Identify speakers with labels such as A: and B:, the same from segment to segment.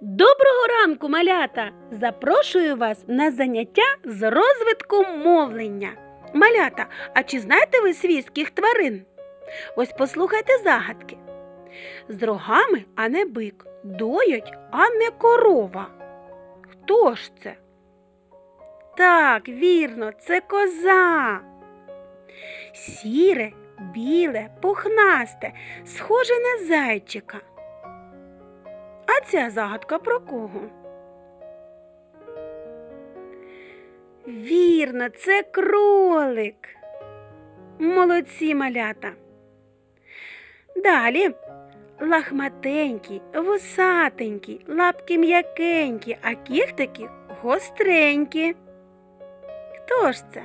A: Доброго ранку, малята! Запрошую вас на заняття з розвитку мовлення. Малята, а чи знаєте ви свійських тварин? Ось послухайте загадки. З рогами, а не бик, доять, а не корова. Хто ж це? Так, вірно, це коза. Сіре, біле, пухнасте, схоже на зайчика. Ця загадка про кого? Вірно, це кролик. Молодці малята. Далі лахматенький, вусатенький, лапки м'якенькі, а кіхтики гостренькі. Хто ж це?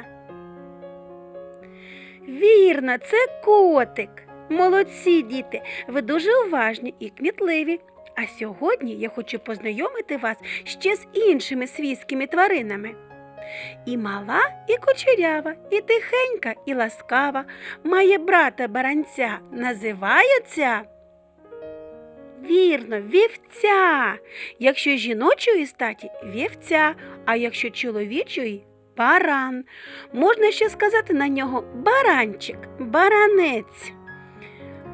A: Вірно, це котик. Молодці діти, ви дуже уважні і кмітливі. А сьогодні я хочу познайомити вас ще з іншими свійськими тваринами. І мала, і кучерява, і тихенька, і ласкава, має брата баранця, називається. Вірно, вівця. Якщо жіночої статі вівця, а якщо чоловічої баран. Можна ще сказати на нього баранчик, баранець.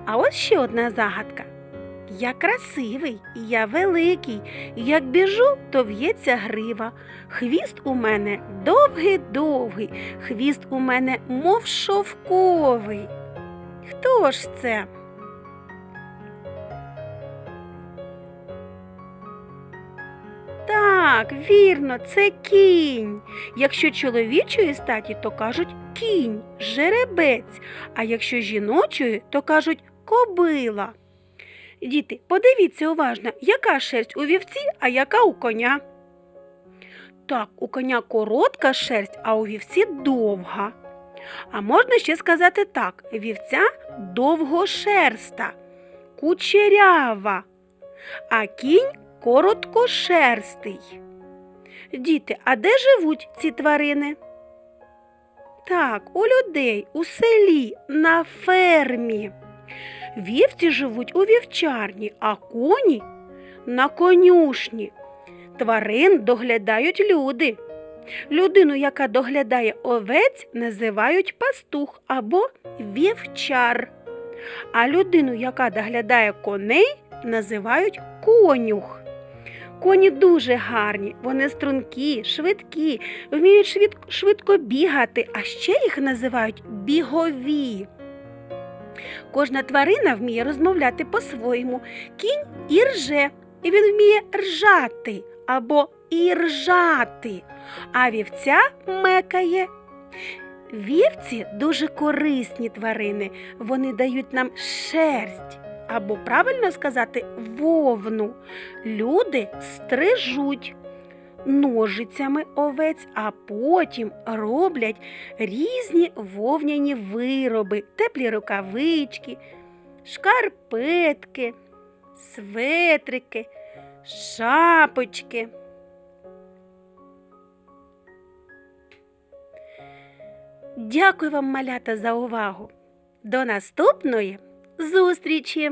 A: А ось ще одна загадка. Я красивий, і я великий, як біжу, то в'ється грива. Хвіст у мене довгий-довгий, хвіст у мене мов шовковий. Хто ж це? Так, вірно, це кінь. Якщо чоловічої статі, то кажуть кінь, жеребець, а якщо жіночої, то кажуть кобила. Діти, подивіться уважно, яка шерсть у вівці, а яка у коня. Так, у коня коротка шерсть, а у вівці довга. А можна ще сказати так: вівця довгошерста, кучерява, а кінь короткошерстий. Діти, а де живуть ці тварини? Так, у людей, у селі, на фермі. Вівці живуть у вівчарні, а коні на конюшні. Тварин доглядають люди. Людину, яка доглядає овець, називають пастух або вівчар. А людину, яка доглядає коней, називають конюх. Коні дуже гарні, вони стрункі, швидкі, вміють швид- швидко бігати, а ще їх називають бігові. Кожна тварина вміє розмовляти по-своєму. Кінь і рже, і він вміє ржати або іржати, а вівця мекає. Вівці дуже корисні тварини, вони дають нам шерсть, або правильно сказати, вовну. Люди стрижуть ножицями овець, а потім роблять різні вовняні вироби, теплі рукавички, шкарпетки, светрики, шапочки. Дякую вам, малята, за увагу. До наступної зустрічі!